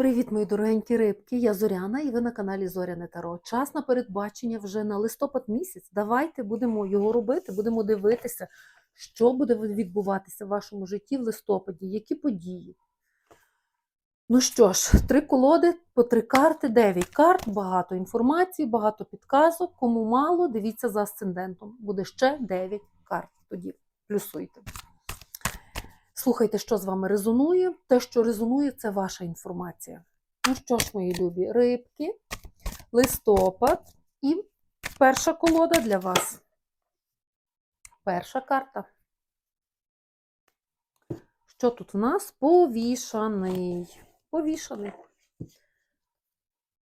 Привіт, мої дорогенькі рибки! Я Зоряна і ви на каналі Зоряне Таро. Час на передбачення вже на листопад місяць. Давайте будемо його робити, будемо дивитися, що буде відбуватися в вашому житті в листопаді, які події. Ну що ж, три колоди по три карти, дев'ять карт, багато інформації, багато підказок. Кому мало, дивіться за асцендентом. Буде ще дев'ять карт. Тоді плюсуйте. Слухайте, що з вами резонує. Те, що резонує, це ваша інформація. Ну що ж, мої любі, рибки, листопад і перша колода для вас. Перша карта. Що тут в нас? Повішаний. Повішаний.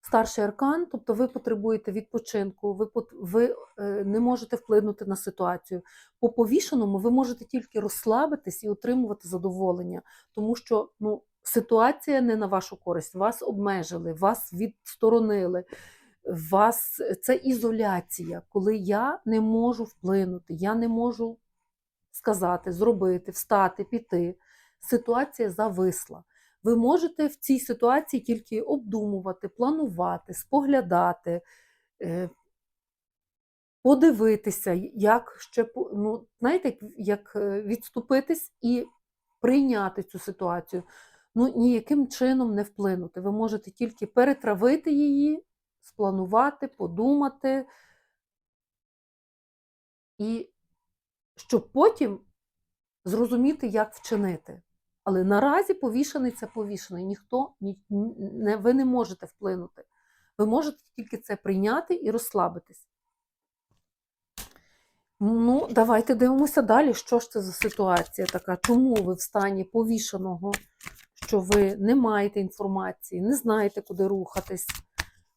Старший аркан, тобто ви потребуєте відпочинку, ви, ви е, не можете вплинути на ситуацію. По повішеному ви можете тільки розслабитись і отримувати задоволення, тому що ну, ситуація не на вашу користь. Вас обмежили, вас відсторонили. Вас це ізоляція, коли я не можу вплинути, я не можу сказати, зробити, встати, піти. Ситуація зависла. Ви можете в цій ситуації тільки обдумувати, планувати, споглядати, е, подивитися, як ще ну, знаєте, як- е, відступитись і прийняти цю ситуацію. Ну, ніяким чином не вплинути. Ви можете тільки перетравити її, спланувати, подумати, і щоб потім зрозуміти, як вчинити. Але наразі повішений це повішений. Ніхто ні, не, ви не можете вплинути. Ви можете тільки це прийняти і розслабитись. Ну, давайте дивимося далі, що ж це за ситуація така. Чому ви в стані повішеного, що ви не маєте інформації, не знаєте, куди рухатись,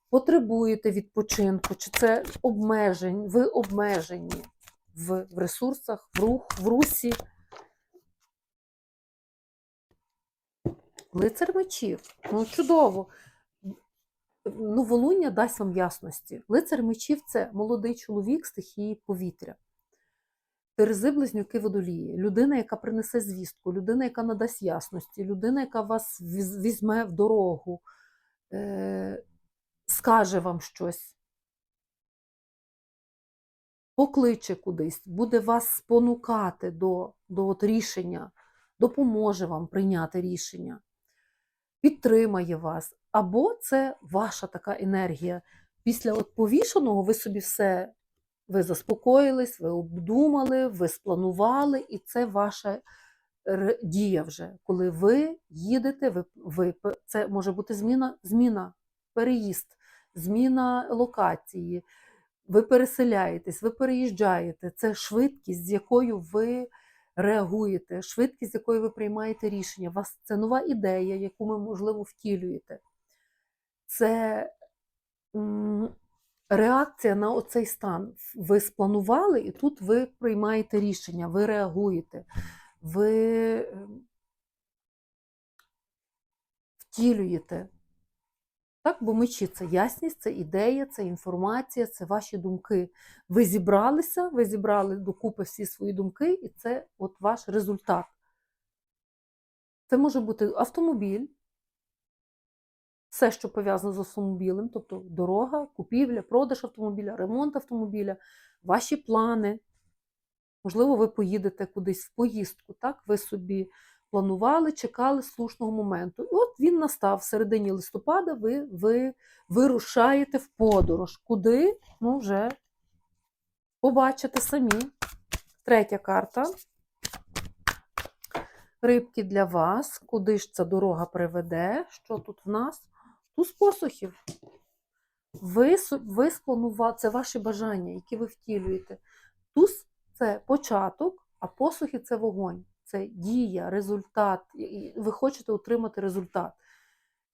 потребуєте відпочинку, чи це обмежень, ви обмежені в, ресурсах, в рух, в русі. Лицар мечів. Ну, чудово. Ну, волуння дасть вам ясності. Лицар мечів це молодий чоловік стихії повітря. Терези близнюки водолії, людина, яка принесе звістку, людина, яка надасть ясності, людина, яка вас візьме в дорогу, е- скаже вам щось, покличе кудись, буде вас спонукати до, до от рішення, допоможе вам прийняти рішення підтримає вас. Або це ваша така енергія. Після от повішеного ви собі все ви заспокоїлись, ви обдумали, ви спланували, і це ваша дія вже. Коли ви їдете, ви, ви це може бути зміна, зміна, переїзд, зміна локації. Ви переселяєтесь, ви переїжджаєте. Це швидкість, з якою ви реагуєте, швидкість, з якою ви приймаєте рішення. Вас це нова ідея, яку ви, можливо, втілюєте. Це реакція на оцей стан. Ви спланували, і тут ви приймаєте рішення, ви реагуєте, ви ем, втілюєте. Так, бо мечі це ясність, це ідея, це інформація, це ваші думки. Ви зібралися, ви зібрали докупи всі свої думки, і це от ваш результат. Це може бути автомобіль, все, що пов'язано з автомобілем, тобто дорога, купівля, продаж автомобіля, ремонт автомобіля, ваші плани. Можливо, ви поїдете кудись в поїздку, так? Ви собі планували, чекали слушного моменту. І от він настав в середині листопада, ви, ви вирушаєте в подорож. Куди? Ну, вже побачите самі. Третя карта. Рибки для вас. Куди ж ця дорога приведе? Що тут в нас? Туз посухів. Ви, ви спланували, це ваші бажання, які ви втілюєте. Туз це початок, а посухи це вогонь, це дія, результат. Ви хочете отримати результат.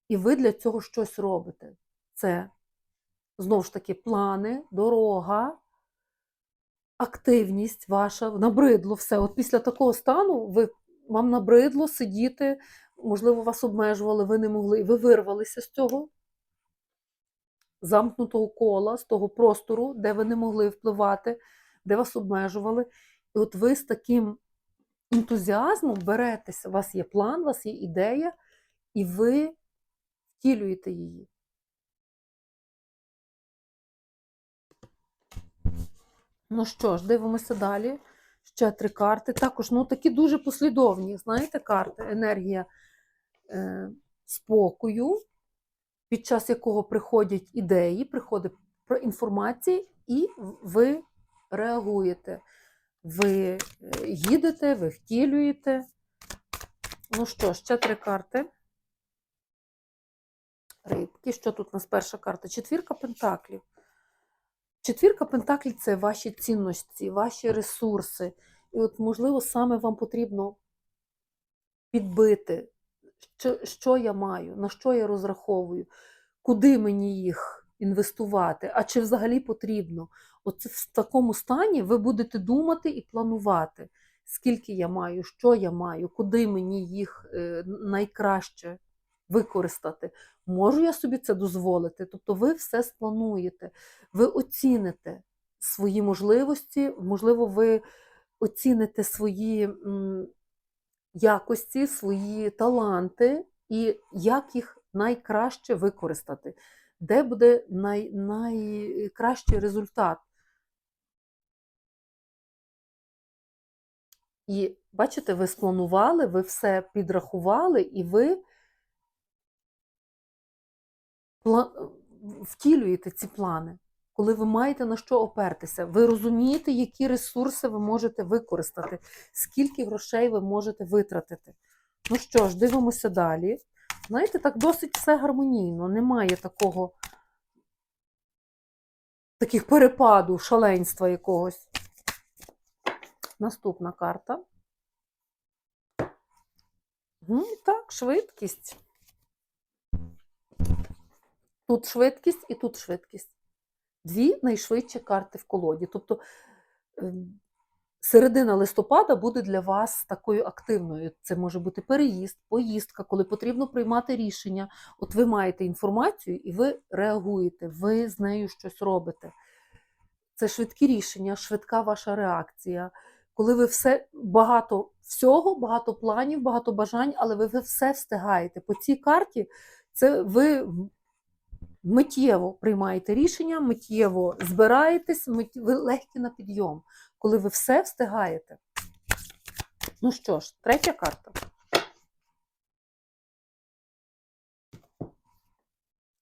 І ви для цього щось робите. Це знову ж таки плани, дорога, активність ваша, набридло все. От після такого стану ви, вам набридло сидіти, можливо, вас обмежували, ви не могли, ви вирвалися з цього замкнутого кола, з того простору, де ви не могли впливати, де вас обмежували. І от ви з таким ентузіазмом беретеся, у вас є план, у вас є ідея, і ви втілюєте її. Ну що ж, дивимося далі. Ще три карти. Також ну, такі дуже послідовні, знаєте, карти. Енергія е, спокою, під час якого приходять ідеї, приходить інформація, і ви реагуєте. Ви е, їдете, ви втілюєте. Ну що, ще три карти. Рибки. Що тут у нас перша карта? Четвірка пентаклів. Четвірка пентаклів це ваші цінності, ваші ресурси. І от, можливо, саме вам потрібно підбити, що, що я маю, на що я розраховую, куди мені їх інвестувати, а чи взагалі потрібно. От в такому стані ви будете думати і планувати, скільки я маю, що я маю, куди мені їх е, найкраще використати. Можу я собі це дозволити? Тобто ви все сплануєте, ви оціните свої можливості, можливо, ви оціните свої якості, свої таланти і як їх найкраще використати, де буде най, найкращий результат. І бачите, ви спланували, ви все підрахували, і ви втілюєте ці плани, коли ви маєте на що опертися. Ви розумієте, які ресурси ви можете використати, скільки грошей ви можете витратити. Ну що ж, дивимося далі. Знаєте, так досить все гармонійно, немає такого таких перепаду, шаленства якогось. Наступна карта. Ну, так, швидкість. Тут швидкість і тут швидкість. Дві найшвидші карти в колоді. Тобто ем, середина листопада буде для вас такою активною. Це може бути переїзд, поїздка, коли потрібно приймати рішення. От ви маєте інформацію і ви реагуєте, ви з нею щось робите. Це швидкі рішення, швидка ваша реакція. Коли ви все багато всього, багато планів, багато бажань, але ви, все встигаєте. По цій карті це ви миттєво приймаєте рішення, миттєво збираєтесь, миттє- ви легкі на підйом, коли ви все встигаєте. Ну що ж, третя карта.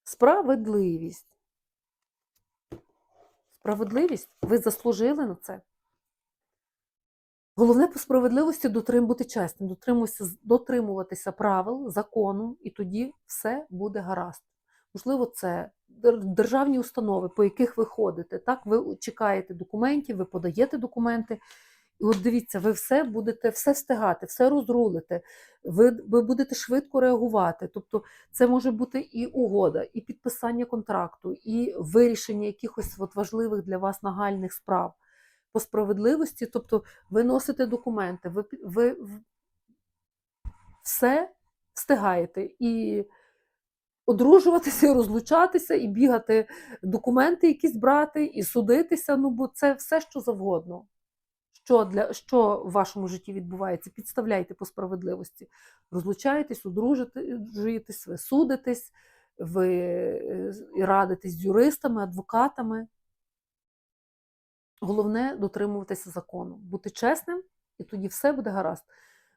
Справедливість. Справедливість, ви заслужили на це. Головне по справедливості дотрим бути чесним, дотримуватися правил, закону, і тоді все буде гаразд. Можливо, це державні установи, по яких ви ходите. Так, ви чекаєте документів, ви подаєте документи. І от дивіться, ви все будете все встигати, все розрулите, ви, ви будете швидко реагувати. Тобто, це може бути і угода, і підписання контракту, і вирішення якихось от важливих для вас нагальних справ по справедливості. Тобто, ви носите документи, ви, ви все встигаєте. І одружуватися, розлучатися, і бігати, документи якісь брати, і судитися. Ну, бо це все, що завгодно. Що, для, що в вашому житті відбувається, підставляйте по справедливості. Розлучаєтесь, одружуєтесь, ви судитесь, ви е, радитесь з юристами, адвокатами. Головне дотримуватися закону, бути чесним, і тоді все буде гаразд.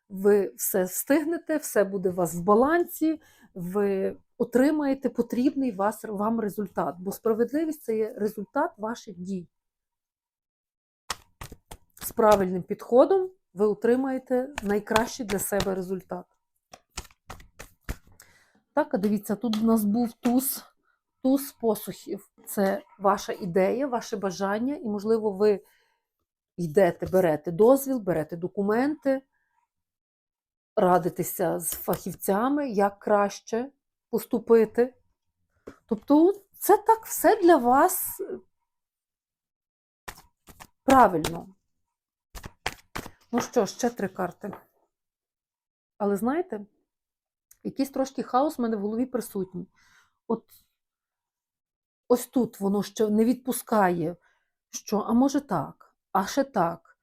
Ви все встигнете, все буде у вас в балансі, ви отримаєте потрібний вас, вам результат. Бо справедливість це є результат ваших дій. З правильним підходом ви отримаєте найкращий для себе результат. Так, а дивіться, тут у нас був туз, туз посухів. Це ваша ідея, ваше бажання, і, можливо, ви йдете, берете дозвіл, берете документи, радитеся з фахівцями, як краще поступити. Тобто, це так все для вас е, правильно. Ну що, ще три карти. Але знаєте, якийсь трошки хаос в мене в голові присутній. От ось тут воно ще не відпускає, що, а може так, а ще так,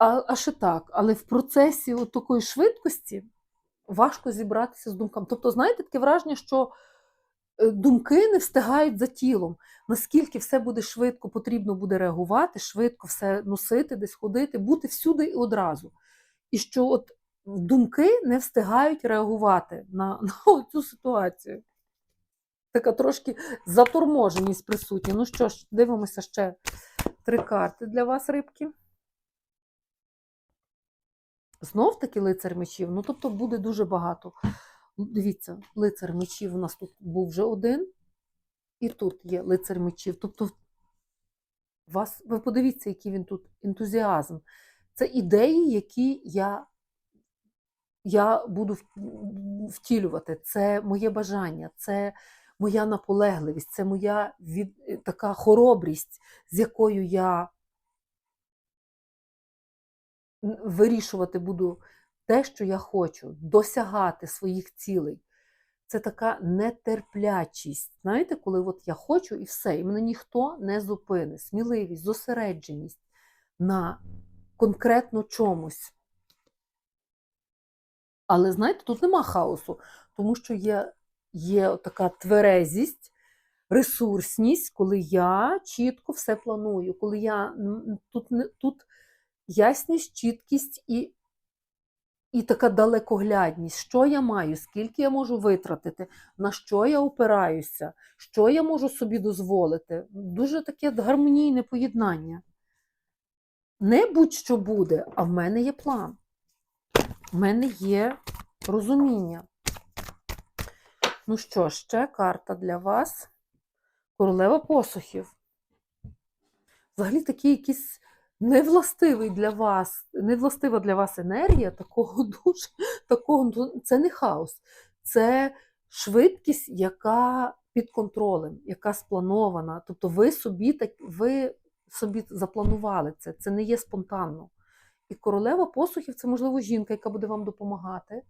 а, а ще так. Але в процесі от такої швидкості, важко зібратися з думками. Тобто, знаєте, таке враження, що е, думки не встигають за тілом. Наскільки все буде швидко, потрібно буде реагувати, швидко все носити, десь ходити, бути всюди і одразу. І що от думки не встигають реагувати на, на цю ситуацію. Така трошки заторможеність присутня. Ну що ж, дивимося ще три карти для вас, рибки. Знов таки лицар мечів. Ну, тобто буде дуже багато. Ну, Дивіться, лицар мечів у нас тут був вже один, і тут є лицар мечів. Тобто, вас, ви подивіться, який він тут ентузіазм. Це ідеї, які я, я буду втілювати. Це моє бажання, це моя наполегливість, це моя від, така хоробрість, з якою я вирішувати буду те, що я хочу, досягати своїх цілей. Це така нетерплячість. Знаєте, коли от я хочу і все, і мене ніхто не зупинить. Сміливість, зосередженість на конкретно чомусь. Але знаєте, тут нема хаосу, тому що є, є така тверезість, ресурсність, коли я чітко все планую, коли я тут, тут ясність, чіткість і, і така далекоглядність, що я маю, скільки я можу витратити, на що я опираюся, що я можу собі дозволити. Дуже таке гармонійне поєднання. Не будь-що буде, а в мене є план. В мене є розуміння. Ну що, ще карта для вас. Королева посухів. Взагалі такий якийсь невластивий для вас, невластива для вас енергія, такого дуже, такого, ну, це не хаос, це швидкість, яка під контролем, яка спланована. Тобто ви собі так, ви собі запланували це, це не є спонтанно. І королева посухів це, можливо, жінка, яка буде вам допомагати,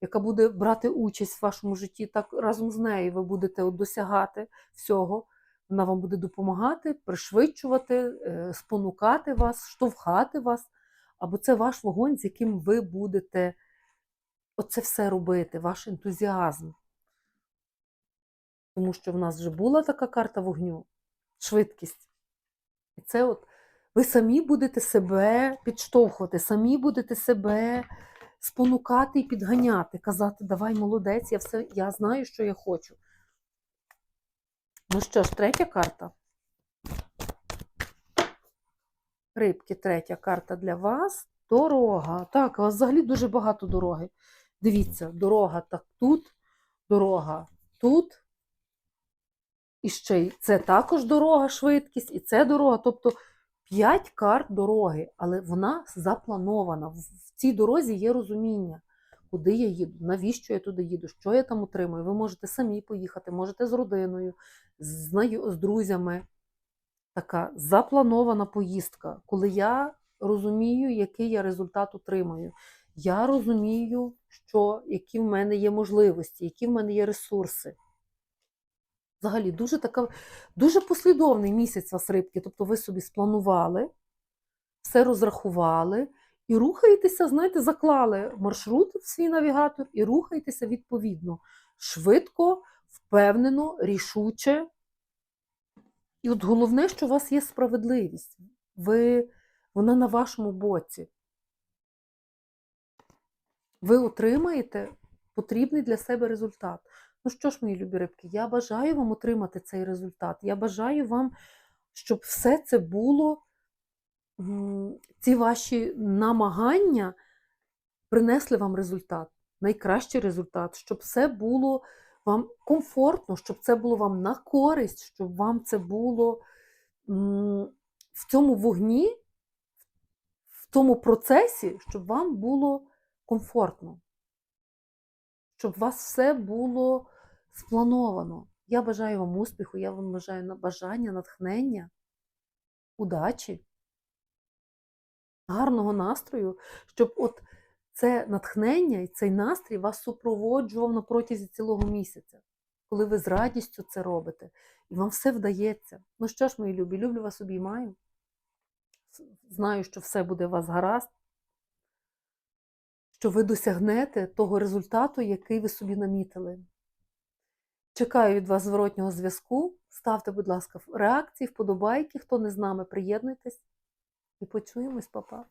яка буде брати участь в вашому житті. Так разом з нею ви будете досягати всього. Вона вам буде допомагати, пришвидшувати, е, спонукати вас, штовхати вас. Або це ваш вогонь, з яким ви будете оце все робити, ваш ентузіазм. Тому що в нас вже була така карта вогню, швидкість. І це от ви самі будете себе підштовхувати, самі будете себе спонукати і підганяти, казати, давай молодець, я все, я знаю, що я хочу. Ну що ж, третя карта. Рибки, третя карта для вас. Дорога. Так, у вас взагалі дуже багато дороги. Дивіться, дорога так тут, дорога тут. І ще й це також дорога, швидкість, і це дорога. Тобто 5 карт дороги, але вона запланована. В цій дорозі є розуміння, куди я їду, навіщо я туди їду, що я там отримую. Ви можете самі поїхати, можете з родиною, з, друзями. Така запланована поїздка, коли я розумію, який я результат отримаю. Я розумію, що, які в мене є можливості, які в мене є ресурси. Взагалі, дуже така, дуже послідовний місяць вас рибки. Тобто ви собі спланували, все розрахували і рухаєтеся, знаєте, заклали маршрут в свій навігатор і рухаєтеся відповідно. Швидко, впевнено, рішуче. І от головне, що у вас є справедливість. Ви, вона на вашому боці. Ви отримаєте потрібний для себе результат. Ну що ж, мої любі рибки, я бажаю вам отримати цей результат. Я бажаю вам, щоб все це було, ці ваші намагання принесли вам результат, найкращий результат, щоб все було вам комфортно, щоб це було вам на користь, щоб вам це було в цьому вогні, в тому процесі, щоб вам було комфортно, щоб у вас все було сплановано. Я бажаю вам успіху, я вам бажаю на- бажання, натхнення, удачі, гарного настрою, щоб от це натхнення і цей настрій вас супроводжував на протязі цілого місяця, коли ви з радістю це робите, і вам все вдається. Ну що ж, мої любі, люблю вас обіймаю. Знаю, що все буде у вас гаразд, що ви досягнете того результату, який ви собі намітили. Чекаю від вас зворотнього зв'язку. Ставте, будь ласка, реакції, вподобайки. Хто не з нами, приєднуйтесь і почуємось, папа.